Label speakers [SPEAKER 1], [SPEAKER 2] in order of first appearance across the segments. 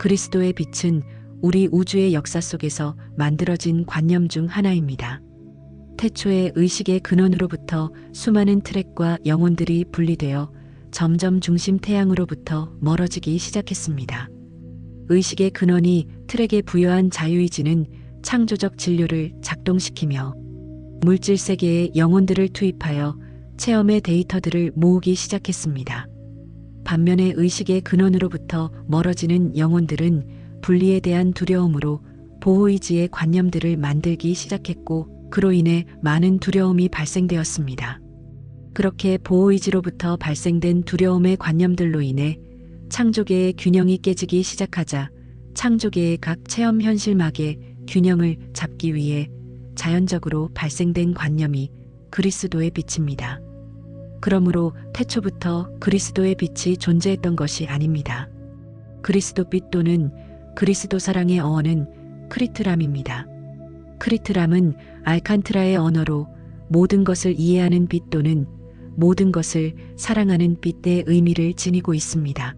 [SPEAKER 1] 그리스도의 빛은 우리 우주의 역사 속에서 만들어진 관념 중 하나입니다. 태초의 의식의 근원으로부터 수많은 트랙과 영혼들이 분리되어 점점 중심 태양으로부터 멀어지기 시작했습니다. 의식의 근원이 트랙에 부여한 자유의지는 창조적 진료를 작동시키며 물질 세계에 영혼들을 투입하여 체험의 데이터들을 모으기 시작했습니다. 반면에 의식의 근원으로부터 멀어지는 영혼들은 분리에 대한 두려움으로 보호의지의 관념들을 만들기 시작했고 그로 인해 많은 두려움이 발생되었습니다. 그렇게 보호의지로부터 발생된 두려움의 관념들로 인해 창조계의 균형이 깨지기 시작하자 창조계의 각 체험 현실막의 균형을 잡기 위해 자연적으로 발생된 관념이 그리스도의 빛입니다. 그러므로 태초부터 그리스도의 빛이 존재했던 것이 아닙니다. 그리스도 빛 또는 그리스도 사랑의 어원은 크리트람입니다. 크리트람은 알칸트라의 언어로 모든 것을 이해하는 빛 또는 모든 것을 사랑하는 빛의 의미를 지니고 있습니다.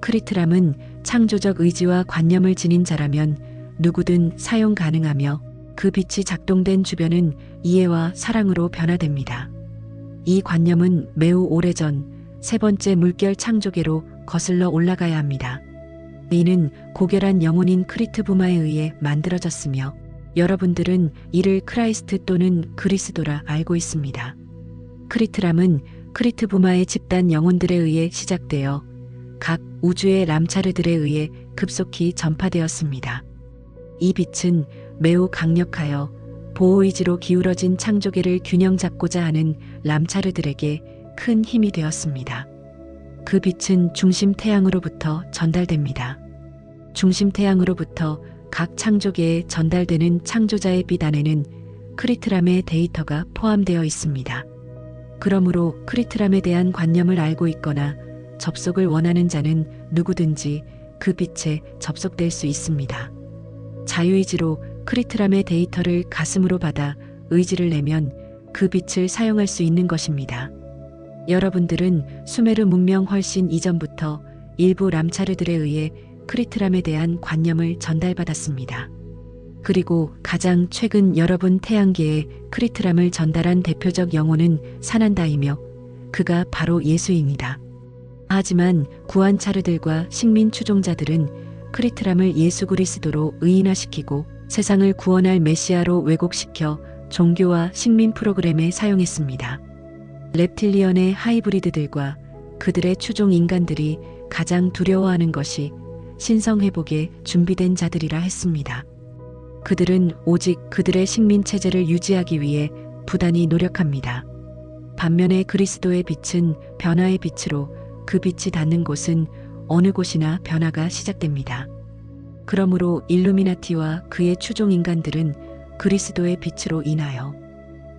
[SPEAKER 1] 크리트람은 창조적 의지와 관념을 지닌 자라면 누구든 사용 가능하며 그 빛이 작동된 주변은 이해와 사랑으로 변화됩니다. 이 관념은 매우 오래전 세 번째 물결 창조계로 거슬러 올라가야 합니다. 이는 고결한 영혼인 크리트 부마에 의해 만들어졌으며 여러분들은 이를 크라이스트 또는 그리스도라 알고 있습니다. 크리트람은 크리트 부마의 집단 영혼들에 의해 시작되어 각 우주의 람차르들에 의해 급속히 전파되었습니다. 이 빛은 매우 강력하여 보호의지로 기울어진 창조계를 균형 잡고자 하는 람차르들에게 큰 힘이 되었습니다. 그 빛은 중심 태양으로부터 전달됩니다. 중심 태양으로부터 각 창조계에 전달되는 창조자의 빛 안에는 크리트람의 데이터가 포함되어 있습니다. 그러므로 크리트람에 대한 관념을 알고 있거나 접속을 원하는 자는 누구든지 그 빛에 접속될 수 있습니다. 자유의지로 크리트람의 데이터를 가슴으로 받아 의지를 내면 그 빛을 사용할 수 있는 것입니다. 여러분들은 수메르 문명 훨씬 이전부터 일부 람차르들에 의해 크리트람에 대한 관념을 전달받았습니다. 그리고 가장 최근 여러분 태양계에 크리트람을 전달한 대표적 영혼은 사난다이며 그가 바로 예수입니다. 하지만 구한 차르들과 식민 추종자들은 크리트람을 예수 그리스도로 의인화시키고 세상을 구원할 메시아로 왜곡시켜 종교와 식민 프로그램에 사용했습니다. reptil리언의 하이브리드들과 그들의 추종 인간들이 가장 두려워하는 것이 신성회복에 준비된 자들이라 했습니다. 그들은 오직 그들의 식민 체제를 유지하기 위해 부단히 노력합니다. 반면에 그리스도의 빛은 변화의 빛으로 그 빛이 닿는 곳은 어느 곳이나 변화가 시작됩니다. 그러므로 일루미나티와 그의 추종 인간들은 그리스도의 빛으로 인하여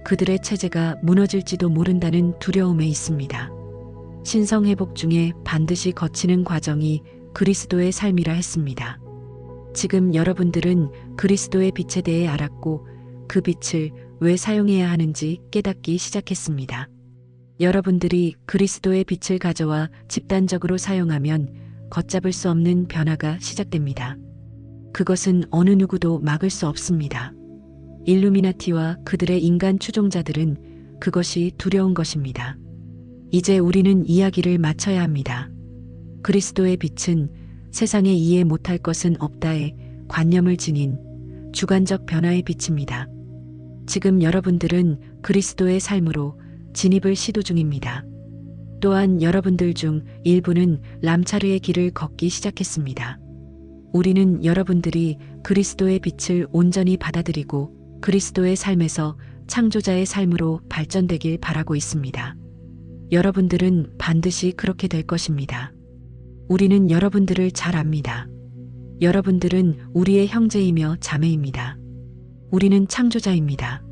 [SPEAKER 1] 그들의 체제가 무너질지도 모른다는 두려움에 있습니다. 신성 회복 중에 반드시 거치는 과정이 그리스도의 삶이라 했습니다. 지금 여러분들은 그리스도의 빛에 대해 알았고 그 빛을 왜 사용해야 하는지 깨닫기 시작했습니다. 여러분들이 그리스도의 빛을 가져와 집단적으로 사용하면 걷잡을 수 없는 변화가 시작됩니다. 그것은 어느 누구도 막을 수 없습니다. 일루미나티와 그들의 인간 추종자들은 그것이 두려운 것입니다. 이제 우리는 이야기를 마쳐야 합니다. 그리스도의 빛은 세상에 이해 못할 것은 없다의 관념을 지닌 주관적 변화의 빛입니다. 지금 여러분들은 그리스도의 삶으로 진입을 시도 중입니다. 또한 여러분들 중 일부는 람차르의 길을 걷기 시작했습니다. 우리는 여러분들이 그리스도의 빛을 온전히 받아들이고 그리스도의 삶에서 창조자의 삶으로 발전되길 바라고 있습니다. 여러분들은 반드시 그렇게 될 것입니다. 우리는 여러분들을 잘 압니다. 여러분들은 우리의 형제이며 자매입니다. 우리는 창조자입니다.